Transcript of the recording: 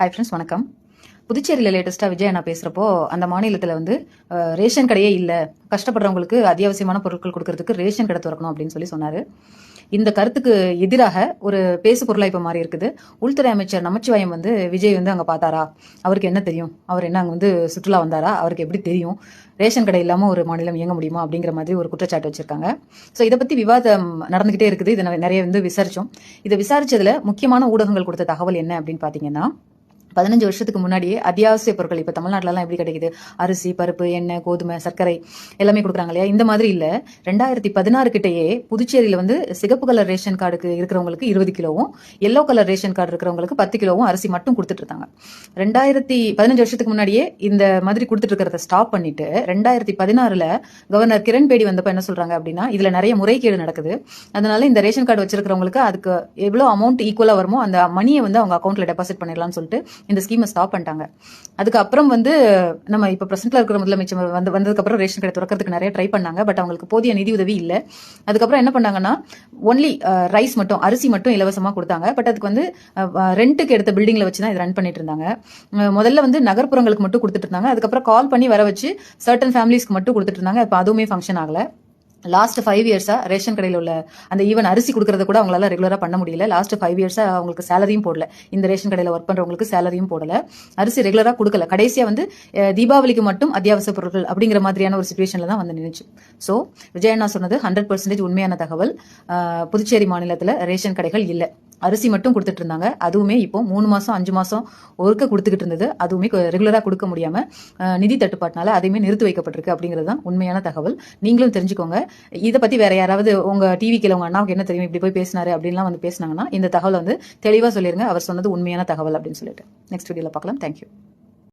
Hi friends வணக்கம். புதுச்சேரியில் லேட்டஸ்ட்டாக விஜய் அண்ணா பேசுகிறப்போ அந்த மாநிலத்தில் வந்து ரேஷன் கடையே இல்லை. கஷ்டப்படுறவங்களுக்கு அத்தியாவசியமான பொருட்கள் கொடுக்கறதுக்கு ரேஷன் கடை திறக்கணும் அப்படின்னு சொல்லி சொன்னார். இந்த கருத்துக்கு எதிராக ஒரு பேசு பொருளாக இப்போ மாறி இருக்குது. உள்துறை அமைச்சர் நமச்சிவாயம் வந்து விஜய் வந்து அங்கே பார்த்தாரா? அவருக்கு என்ன தெரியும்? அவர் என்ன அங்கே வந்து சுற்றுலா வந்தாரா? அவருக்கு எப்படி தெரியும்? ரேஷன் கடை இல்லாமல் ஒரு மாநிலம் இயங்க முடியுமா? அப்படிங்கிற மாதிரி ஒரு குற்றச்சாட்டு வச்சிருக்காங்க. ஸோ இதை பற்றி விவாதம் நடந்துகிட்டே இருக்குது. இதை நிறைய வந்து விசாரித்தோம் இதை விசாரிச்சதுல முக்கியமான ஊடகங்கள் கொடுத்த தகவல் என்ன அப்படின்னு பார்த்தீங்கன்னா பதினஞ்சு வருஷத்துக்கு முன்னாடியே அத்தியாவசிய பொருட்கள் இப்போ தமிழ்நாட்டிலலாம் எப்படி கிடைக்குது? அரிசி பருப்பு எண்ணெய் கோதுமை சர்க்கரை எல்லாமே கொடுக்குறாங்க இல்லையா? இந்த மாதிரி இல்லை. ரெண்டாயிரத்தி பதினாறு கிட்டேயே புதுச்சேரியில் வந்து சிகப்பு கலர் ரேஷன் கார்டுக்கு இருக்கிறவங்களுக்கு இருபது கிலோவும் எல்லோ கலர் ரேஷன் கார்டு இருக்கிறவங்களுக்கு பத்து கிலோவும் அரிசி மட்டும் கொடுத்துட்டு இருந்தாங்க ரெண்டாயிரத்தி பதினஞ்சு வருஷத்துக்கு முன்னாடியே இந்த மாதிரி கொடுத்துட்டு இருக்கிறத ஸ்டாப் பண்ணிட்டு ரெண்டாயிரத்தி பதினாறுல கவர்னர் கிரண் பேடி வந்தப்ப என்ன சொல்றாங்க அப்படின்னா இதுல நிறைய முறைகேடு நடக்குது. அதனால இந்த ரேஷன் கார்டு வச்சிருக்கிறவங்களுக்கு அதுக்கு எவ்வளோ அமௌண்ட் ஈக்குவலா வருமோ அந்த மணியை வந்து அவங்க அக்கௌண்ட்ல டெபாசிட் பண்ணிடலாம்னு சொல்லிட்டு இந்த ஸ்கீமை ஸ்டாப் பண்ணிட்டாங்க. அதுக்கப்புறம் வந்து நம்ம இப்போ ப்ரெசென்ட்ல இருக்கிற முதலமைச்சர் வந்து வந்ததுக்கப்புறம் ரேஷன் கடை திறக்கிறதுக்கு நிறைய ட்ரை பண்ணாங்க பட் அவங்களுக்கு போதிய நிதி உதவி இல்லை. அதுக்கப்புறம் என்ன பண்ணாங்கன்னா ஒன்லி ரைஸ் மட்டும் அரிசி மட்டும் இலவசமாக கொடுத்தாங்க. பட் அதுக்கு வந்து ரெண்ட்டுக்கு எடுத்த பில்டிங்கில் வச்சு தான் இது ரன் பண்ணிட்டு இருந்தாங்க. முதல்ல வந்து நகர்ப்புறங்களுக்கு மட்டும் கொடுத்துட்டு இருந்தாங்க. அதுக்கப்புறம் கால் பண்ணி வர வச்சு சர்டன் ஃபேமிலிஸ்க்கு மட்டும் கொடுத்துட்டு இருந்தாங்க. இப்போ அதுவுமே ஃபங்க்ஷன் ஆகலை. லாஸ்ட் ஃபைவ் இயர்ஸா ரேஷன் கடையில் உள்ள அந்த ஈவன் அரிசி கொடுக்கறத கூட அவங்களால ரெகுலராக பண்ண முடியல. லாஸ்ட் ஃபைவ் இயர்ஸா அவங்களுக்கு சேலரியும் போடல. இந்த ரேஷன் கடையில் ஒர்க் பண்றவங்களுக்கு சேலரியும் போடல. அரிசி ரெகுலராக கொடுக்கல. கடைசியா வந்து தீபாவளிக்கு மட்டும் அத்தியாவசிய பொருட்கள் அப்படிங்கிற மாதிரியான ஒரு சுச்சுவேஷன்ல தான் வந்து நின்னுச்சு. ஸோ விஜயண்ணா சொன்னது ஹண்ட்ரட் பர்சன்டேஜ் உண்மையான தகவல். புதுச்சேரி மாநிலத்தில் ரேஷன் கடைகள் இல்லை. அரிசி மட்டும் கொடுத்துட்டு இருந்தாங்க அதுவுமே இப்போ மூணு மாசம் அஞ்சு மாசம் ஒருக்க கொடுத்துக்கிட்டு இருந்தது அதுவுமே ரெகுலரா கொடுக்க முடியாம நிதி தட்டுப்பாட்டினால அதையுமே நிறுத்தி வைக்கப்பட்டிருக்கு அப்படிங்கிறது தான் உண்மையான தகவல். நீங்களும் தெரிஞ்சுக்கோங்க. இதை பத்தி வேற யாராவது உங்க டிவிக்கு கீழ உங்க அண்ணாவுக்கு என்ன தெரியும் இப்படி போய் பேசினாரு அப்படின்லாம் வந்து பேசினாங்கன்னா இந்த தகவலை வந்து தெளிவா சொல்லிருங்க. அவர் சொன்னது உண்மையான தகவல் அப்படின்னு சொல்லிட்டு. நெக்ஸ்ட் வீடியோல பார்க்கலாம். தேங்க்யூ